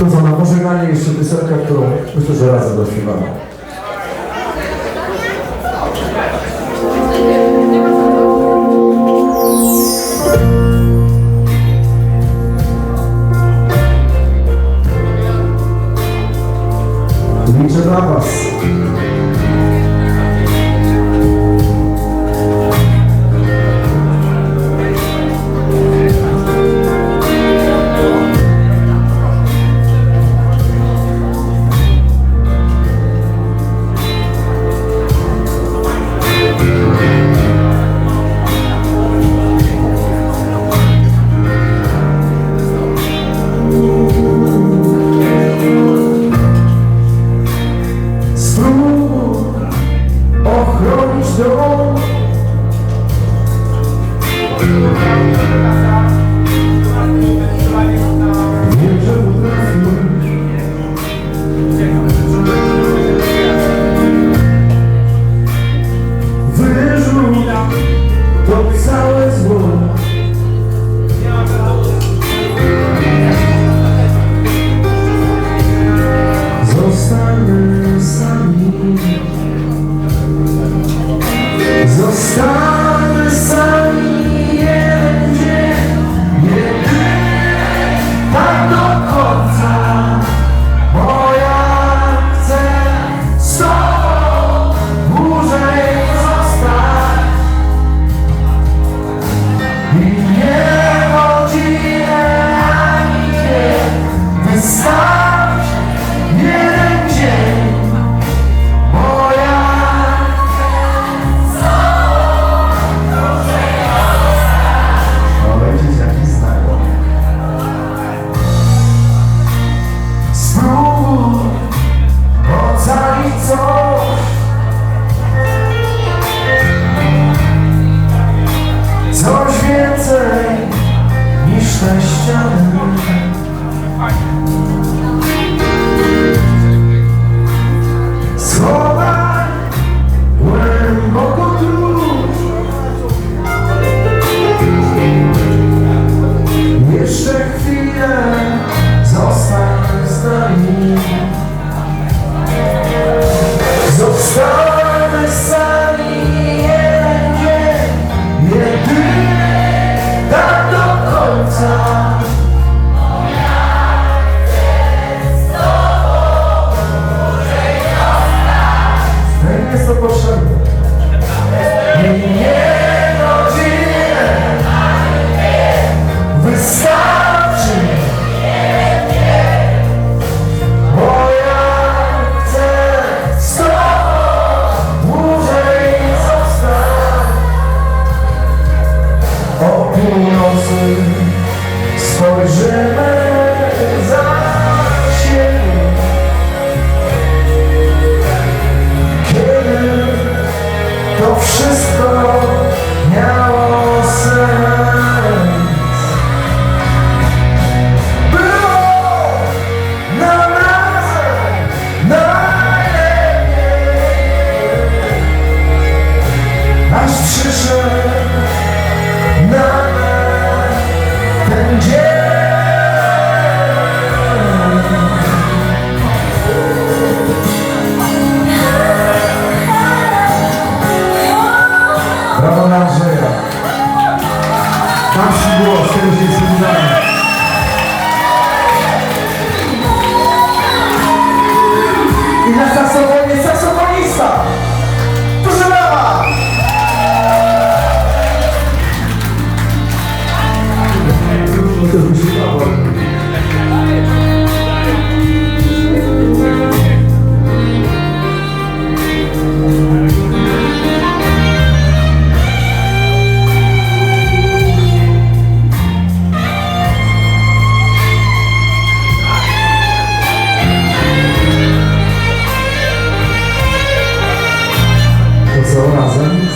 Kto za na pożegnanie jeszcze piosenka, którą myślę, że razem dośpiewamy. Liczę na Was. Amen.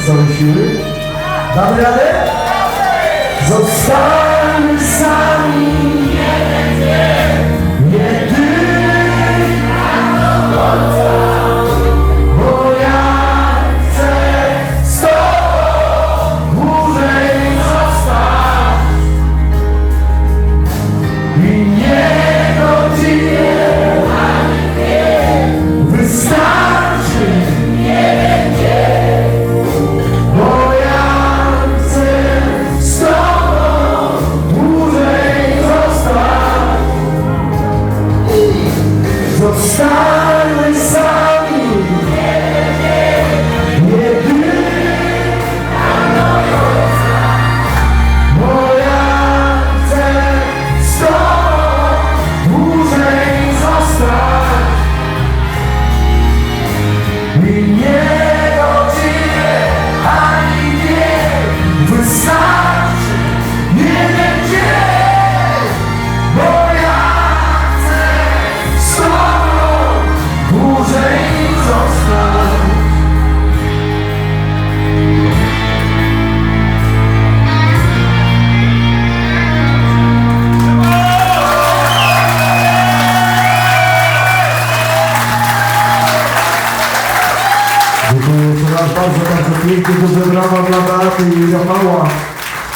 całej siły. Damy radę? Zostańmy sami. Yeah. Beaty i Rafała,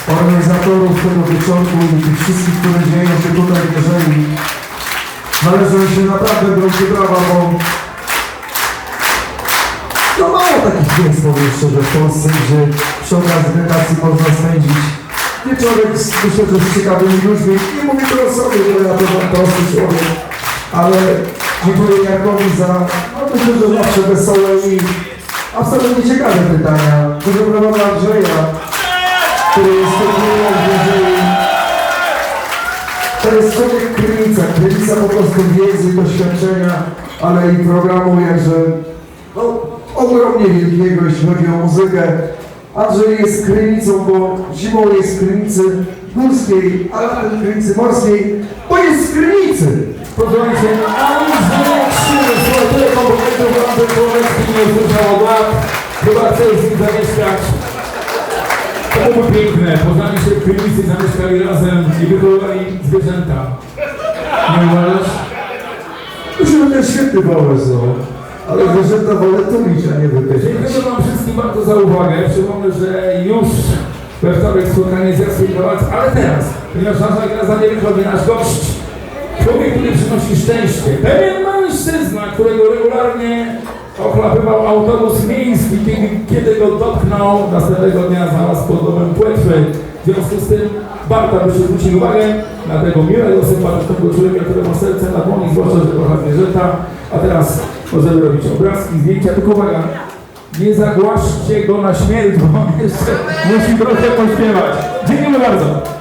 organizatorów tego wieczorku i tych wszystkich, które dzieją się tutaj w Mierzei. Należą się naprawdę wielkie brawa, bo no mało takich miejsc, powiem szczerze, w Polsce, gdzie przy okazji wakacji można spędzić wieczorek myślę, że z ciekawymi ludźmi. Nie mówię to o sobie, bo ja to prosty człowiek, ale dziękuję Jarkowi za, no myślę, że zawsze wesołe i absolutnie ciekawe pytania. Dla Andrzeja, który jest technologiem w Mierzei. To jest człowiek krynica, krynica po prostu wiedzy, doświadczenia, ale i programu jakże no, ogromnie wielkiego, jeśli chodzi o muzykę. Andrzej jest krynicą, bo zimą jest w krynicy górskiej, a latem w krynicy morskiej, bo jest z krynicy. Pozwólcie, Andrzej słuchaj, tyle komponentów Andrzej Kołowski nie usłyszał od lat. Chyba chce z nim zamieszkać. To byłoby piękne, poznali się w krynicy, zamieszkali razem i wychowali zwierzęta. Nie uważasz? Myślę, że to jest świetny pomysł, no. ale zwierzęta wolę tulić, a nie wypychać. Dziękuję wam wszystkim bardzo za uwagę. Przypomnę, że już we wtorek spotkanie z Jackiem Kowalcem, ale teraz, ponieważ nasza gwiazda nie wychodzi, nasz gość, człowiek, który przynosi szczęście, pewien mężczyzna, którego regularnie ochlapywał autobus miejski, kiedy, kiedy go dotknął, następnego dnia znalazł pod domem płetwy. W związku z tym warto, abyście zwrócili uwagę na tego miłego, sympatycznego człowieka, który ma serce na dłoni, zwłaszcza, że kocha zwierzęta. A teraz możemy robić obrazki, zdjęcia, tylko uwaga, nie zagłaszcie go na śmierć, bo on jeszcze musi trochę pośpiewać. Dziękuję bardzo.